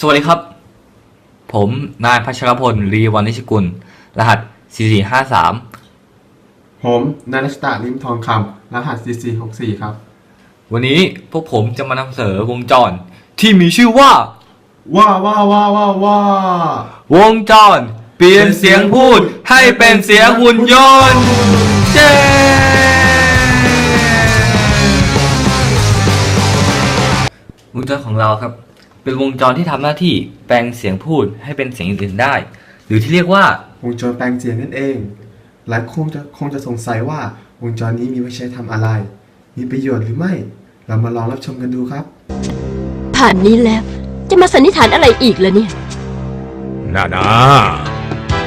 สวัสดีครับ ผมนายพัชรพลรีวานิชกุล รหัส 4453 ผมนาริสตาลิมทองคำรหัส CC64 ครับ วันนี้พวกผมจะมานำเสนอวงจร ที่มีชื่อว่าว้าว้าว้าว้าว้าวงจร เปลี่ยนเสียงพูดให้เป็นเสียงหุ่นยนต์เจ้วงจรของเราครับ เป็นวงจรที่ทำหน้าที่แปลงเสียงพูดให้เป็นเสียงอื่นๆได้ หรือที่เรียกว่าวงจรแปลงเสียงนั่นเอง หลายคนจะคงจะสงสัยว่าวงจรนี้มีไว้ใช้ทำอะไร มีประโยชน์หรือไม่ เรามาลองรับชมกันดูครับ ผ่านนี้แล้ว จะมาสันนิษฐานอะไรอีกล่ะเนี่ยน่านะ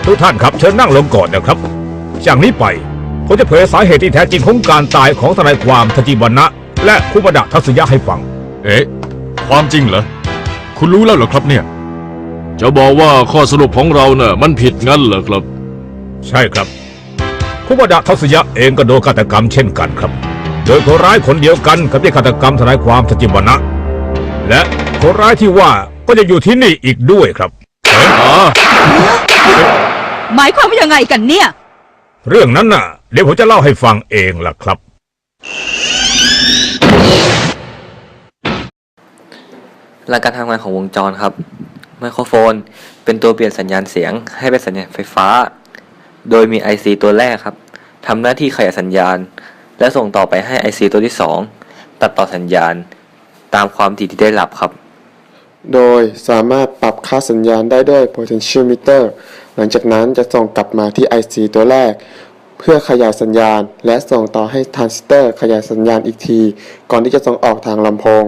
ทุกท่านครับเชิญนั่งลงก่อนนะครับจากนี้ไปผมจะเผยสาเหตุที่แท้จริงของการตายของทนายความทจิบันะและคุบดะทัศยะให้ฟัง เอ๊ะ ความจริงเหรอ คุณรู้แล้วเหรอครับเนี่ย จะบอกว่าข้อสรุปของเราเน่ะมันผิดงั้นเหรอครับ ใช่ครับคุบดะทัศยะเองก็โดนฆาตกรรมเช่นกันครับ โดยคนร้ายคนเดียวกันกับที่ฆาตกรรมทนายความทจิบันะ และคนร้ายที่ว่าก็จะอยู่ที่นี่อีกด้วยครับหมายความว่ายังไงกันเนี่ย เรื่องนั้นน่ะ เดี๋ยวผมจะเล่าให้ฟังเองล่ะครับ หลักการทำงานของวงจรครับ ไมโครโฟน เป็นตัวเปลี่ยนสัญญาณเสียง ให้เป็นสัญญาณไฟฟ้า โดยมี IC ตัวแรกครับทำหน้าที่ขยายสัญญาณ และส่งต่อไปให้ IC ตัวที่ 2 ตัดต่อสัญญาณ ตามความถี่ที่ได้รับครับ โดยสามารถปรับค่าสัญญาณได้ด้วย potentiometer หลังจากนั้นจะส่งกลับมาที่ IC ตัวแรก เพื่อขยายสัญญาณ และส่งต่อให้ทรานซิสเตอร์ขยายสัญญาณอีกที ก่อนที่จะส่งออกทางลำโพง